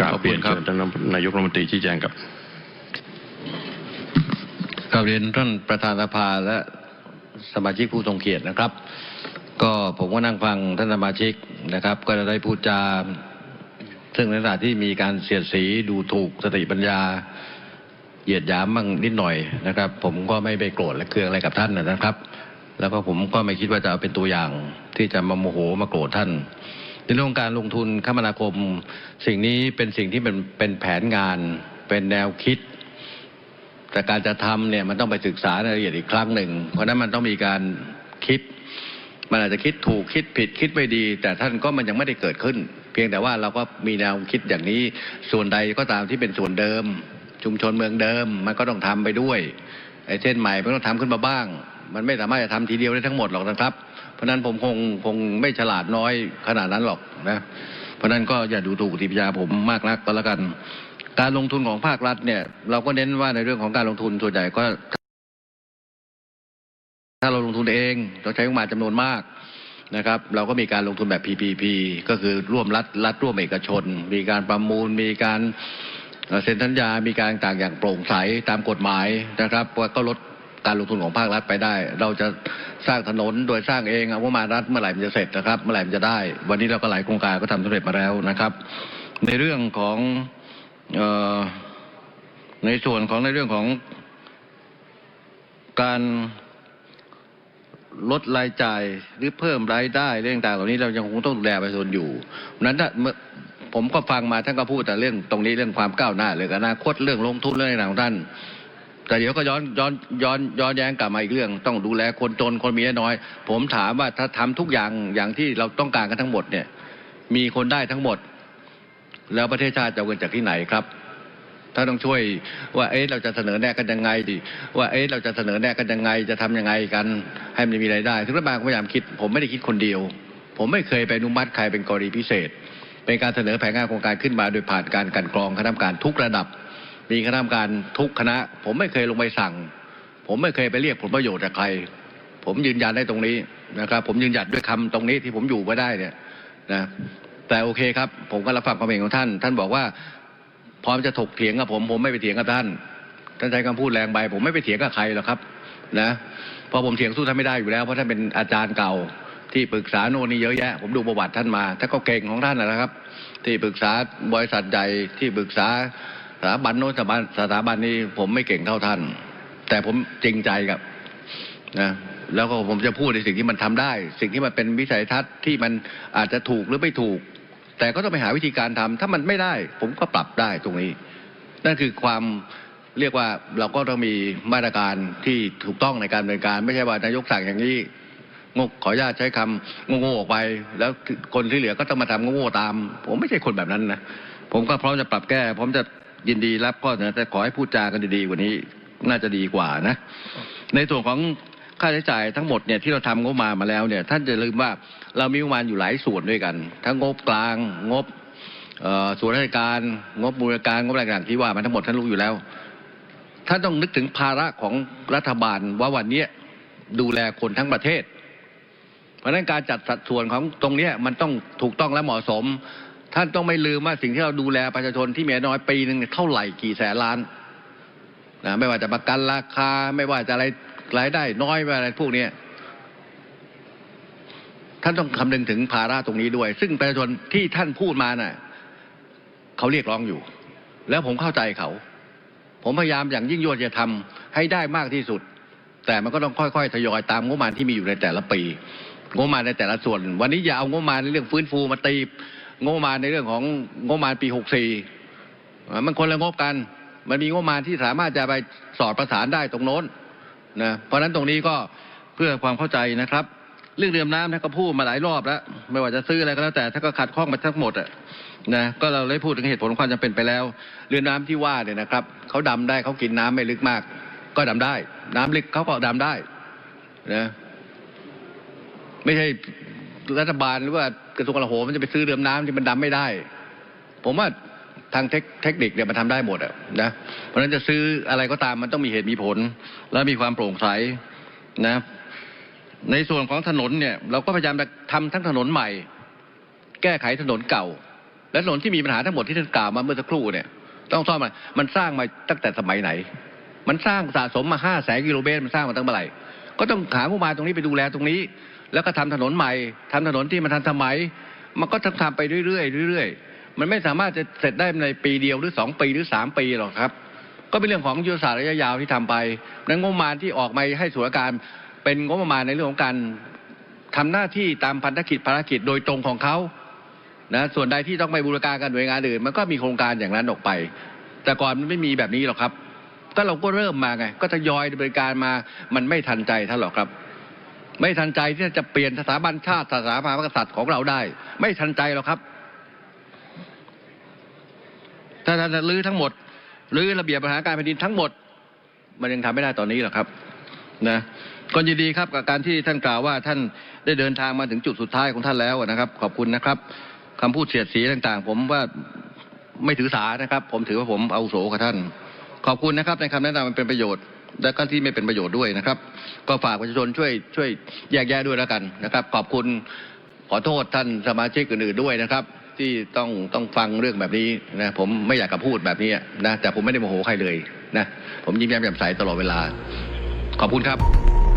กราบขอบเรีคุยนณครับเชิญท่านนายกรัฐมนตรีชี้แจงครับกราบเรียนท่านประธานสภาและสมาชิกผู้ทรงเกียรตินะครับ ก็ผมก็นั่งฟังท่านสมาชิกนะครับ ก็ได้พูดจาซึ่งในขณะที่มีการเสียดสีดูถูกสติปัญญาเหยียดหยามบ้างนิดหน่อยนะครับ ผมก็ไม่ไปโกรธและเคืองอะไรกับท่านนะครับ แล้วก็ผมก็ไม่คิดว่าจะเอาเป็นตัวอย่างที่จะมาโมโหมาโกรธท่านใน เรื่องการลงทุนคมนาคมสิ่งนี้เป็นสิ่งที่เป็นแผนงานเป็นแนวคิด แต่การจะทำเนี่ยมันต้องไปศึกษาในรายละเอียดอีกครั้งหนึ่ง เพราะนั้นมันต้องมีการคิด มันอาจจะคิดถูกคิดผิดคิดไม่ดี แต่ท่านก็มันยังไม่ได้เกิดขึ้น เพียงแต่ว่าเราก็มีแนวคิดอย่างนี้ส่วนใดก็ตามที่เป็นส่วนเดิม ชุมชนเมืองเดิม มันก็ต้องทำไปด้วยไอ้เส้นใหม่มันต้องทำขึ้นมาบ้าง มันไม่สามารถจะทำทีเดียวได้ทั้งหมดหรอกนะครับ ราะฉะนั้นผมคงคงไม่ฉลาดน้อยขนาดนั้นหรอกนะเพราะฉะนั้นก็อย่าดูถูกติปัญญาผมมากนักก็แล้วกัน การลงทุนของภาครัฐเนี่ยเราก็เน้นว่าในเรื่องของการลงทุนส่วนใหญ่ก็ ถ้าเราลงทุนเองต้องใช้งบประมาณจำนวนมากนะครับ เราก็มีการลงทุนแบบ PPP ก็คือร่วมรัฐรัฐร่วมเอกชน มีการประมูลมีการเอ่อเซ็นสัญญา มีการต่างอย่างโปร่งใสตามกฎหมายนะครับว่าก็ลด การลงทุนของภาครัฐไปได้ เราจะสร้างถนนโดยสร้างเองเอางบประมาณรัฐเมื่อไหร่มันจะเสร็จนะครับ เมื่อไหร่มันจะได้ วันนี้เราก็หลายโครงการก็ทำสำเร็จมาแล้วนะครับ ในเรื่องของออในส่วนของในเรื่องของการลดรายจ่ายหรือเพิ่มรายได้เรื่องต่างเหล่านี้เรายังคงต้องดูแลประชาชนอยู่เพราะฉะนั้นถ้าเมื่อผมก็ฟังมาท่านก็พูดแต่เรื่องตรงนี้เรื่องความก้าวหน้าเรื่องอนาคตเรื่องลงทุนเรื่องอะไรต่างๆของท่าน แต่เดี๋ยวก็ย้อนย้อนย้อนย้อนแย้งกลับมาอีกเรื่องต้องดูแลคนจนคนมีน้อย ผมถามว่าถ้าทำทุกอย่างอย่างที่เราต้องการกันทั้งหมดเนี่ย มีคนได้ทั้งหมด แล้วประเทศชาติจะเอาเงินจากที่ไหนครับถ้าต้องช่วยว่าเอ๊ะเราจะเสนอแนะกันยังไงดีว่าเอ๊ะเราจะเสนอแนะกันยังไง จะทำยังไงกัน ให้มันมีรายได้ทุกรัฐบาลพยายามคิด ผมไม่ได้คิดคนเดียว ผมไม่เคยไปอนุมัติใครเป็นกรณีพิเศษ เป็นการเสนอแผนงานโครงการขึ้นมาโดยผ่านการกันกรองคณะกรรมการทุกระดับ มีคณะกรรมการทุกคณะ ผมไม่เคยลงไปสั่ง ผมไม่เคยไปเรียกผลประโยชน์จากใคร ผมยืนยันได้ตรงนี้นะครับ ผมยืนยัดด้วยคำตรงนี้ที่ผมอยู่มาได้เนี่ยนะแต่โอเคครับ ผมก็รับฟังความเห็นของท่าน ท่านบอกว่าพร้อมจะถกเถียงกับผม ผมไม่ไปเถียงกับท่านท่านใช้คำพูดแรงไปผมไม่ไปเถียงกับใครหรอกครับนะพราะผมเถียงสู้ท่านไม่ได้อยู่แล้วเพราะท่านเป็นอาจารย์เก่าที่ปรึกษาโน่นนี่เยอะแยะ ผมดูประวัติท่านมาท่านก็เก่งของท่านนะครับ ที่ปรึกษาบริษัทใหญ่ที่ปรึกษา สถาบันโน้นสถาบันนี้ผมไม่เก่งเท่าท่าน แต่ผมจริงใจกับนะแล้วก็ผมจะพูดในสิ่งที่มันทำได้ สิ่งที่มันเป็นวิสัยทัศน์ที่มันอาจจะถูกหรือไม่ถูก แต่ก็ต้องไปหาวิธีการทำถ้ามันไม่ได้ ผมก็ปรับได้ตรงนี้ นั่นคือความเรียกว่าเราก็ต้องมีมาตรการที่ถูกต้องในการดำเนินการ ไม่ใช่ว่านายกสั่งอย่างนี้งกขออนุญาตใช้คำโง่ๆออกไป แล้วคนที่เหลือก็ต้องมาทำโง่ๆตาม ผมไม่ใช่คนแบบนั้นนะผมก็พร้อมจะปรับแก้พร้อมจะ ยินดีรับข้อเสนอแต่ขอให้พูดจากันดีๆกว่านี้น่าจะดีกว่านะ ในส่วนของค่าใช้จ่ายทั้งหมดเนี่ยที่เราทำงบมามาแล้วเนี่ยท่านจะลืมว่าเรามีงบมาอยู่หลายส่วนด้วยกัน ทั้งงบกลางงบส่วนราชการงบบูรการงบอะไรต่างๆที่ว่ามันทั้งหมดท่านรู้อยู่แล้วท่านต้องนึกถึงภาระของรัฐบาลว่าวันนี้ดูแลคนทั้งประเทศ เพราะฉะนั้นการจัดสัดส่วนของตรงนี้มันต้องถูกต้องและเหมาะสม ท่านต้องไม่ลืมว่าสิ่งที่เราดูแลประชาชนที่มีน้อยปีหนึ่งเท่าไหร่กี่แสนล้านนะไม่ว่าจะประกันราคาไม่ว่าจะอะไรรายได้น้อยอะไรพวกนี้ท่านต้องคำนึงถึงภาระตรงนี้ด้วย ซึ่งประชาชนที่ท่านพูดมาน่ะเขาเรียกร้องอยู่ แล้วผมเข้าใจเขา ผมพยายามอย่างยิ่งยวดจะทำให้ได้มากที่สุด แต่มันก็ต้องค่อยๆทยอยตามงบประมาณที่มีอยู่ในแต่ละปี งบมาในแต่ละส่วน วันนี้อย่าเอางบมาในเรื่องฟื้นฟูมาตีงบมาในเรื่องของงบประมาณปี64มันคนละงบกัน มันมีงบมาที่สามารถจะไปสอดประสานได้ตรงโน้นนะเพราะฉะนั้นตรงนี้ก็เพื่อความเข้าใจนะครับ เรื่องเรือมน้ำท่านก็พูดมาหลายรอบแล้ว ไม่ว่าจะซื้ออะไรก็แล้วแต่ท่านก็ขัดข้องมาทั้งหมดอะนะก็เราได้พูดถึงเหตุผลความจำเป็นไปแล้ว เรือน้ำที่ว่าเนี่ยนะครับเขาดำได้เขากินน้ำไม่ลึกมาก ก็ดำได้ น้ำลึกเขาก็ดำได้นะ ไม่ใช่รัฐบาลหรือว่ากระทรวงกลาโหมมันจะไปซื้อเรือมน้ำที่มันดำไม่ได้ ผมว่าทางเทคนิคเนี่ยมันทำได้หมดอะนะเพราะฉะนั้นจะซื้ออะไรก็ตามมันต้องมีเหตุมีผล และมีความโปร่งใสนะในส่วนของถนนเนี่ยเราก็พยายามจะทำทั้งถนนใหม่ แก้ไขถนนเก่า และถนนที่มีปัญหาทั้งหมดที่ท่านกล่าวมาเมื่อสักครู่เนี่ย ต้องซ่อมมามันสร้างมาตั้งแต่สมัยไหน มันสร้างสะสมมาห้าแสนกิโลเมตรมันสร้างมาตั้งเมื่อไหร่ก็ต้องหางบประมาณตรงนี้ไปดูแลตรงนี้ แล้วก็ทำถนนใหม่ทำถนนที่มันทันสมัย มันก็ต้องทำไปเรื่อยๆเรื่อยมันไม่สามารถจะเสร็จได้ในปีเดียวหรือสองปีหรือสามปีหรอกครับ ก็เป็นเรื่องของยุทธศาสตร์ระยะยาวที่ทำไปนั้นงบประมาณที่ออกมาให้ส่วนราการเป็นงบประมาณในเรื่องของการทำหน้าที่ตามพันธกิจภารกิจโดยตรงของเขานะส่วนใดที่ต้องไปบูรการกันหน่วยงานอื่น มันก็มีโครงการอย่างนั้นออกไป แต่ก่อนมันไม่มีแบบนี้หรอกครับ ก็เราก็เริ่มมาไง ก็ทยอยดำเนินการมามันไม่ทันใจท่านหรอกครับ ไม่ทันใจที่จะเปลี่ยนสถาบันชาติสถาบันพระกษัตริย์ของเราได้ไม่ทันใจหรอกครับถ้าท่านจะรื้อทั้งหมดรื้อระเบียบปัญหาการแผ่นดินทั้งหมด มันยังทำไม่ได้ตอนนี้หรอกครับนะก็ยินดีครับกับการที่ท่านกล่าวว่าท่านได้เดินทางมาถึงจุดสุดท้ายของท่านแล้วนะครับ ขอบคุณนะครับคำพูดเสียดสีต่างๆ ผมว่าไม่ถือสานะครับ ผมถือว่าผมเอาโสกับท่าน ขอบคุณนะครับในคำแนะนำมันเป็นประโยชน์ และก็ที่ไม่เป็นประโยชน์ด้วยนะครับ ก็ฝากประชาชนช่วยช่วยแยกแยะด้วยแล้วกันนะครับ ขอบคุณขอโทษท่านสมาชิกอื่นๆด้วยนะครับ ที่ต้องต้องฟังเรื่องแบบนี้นะผมไม่อยากจะพูดแบบนี้นะแต่ผมไม่ได้โมโหใครเลยนะผมยิ้มแย้มแจ่มใสตลอดเวลาขอบคุณครับ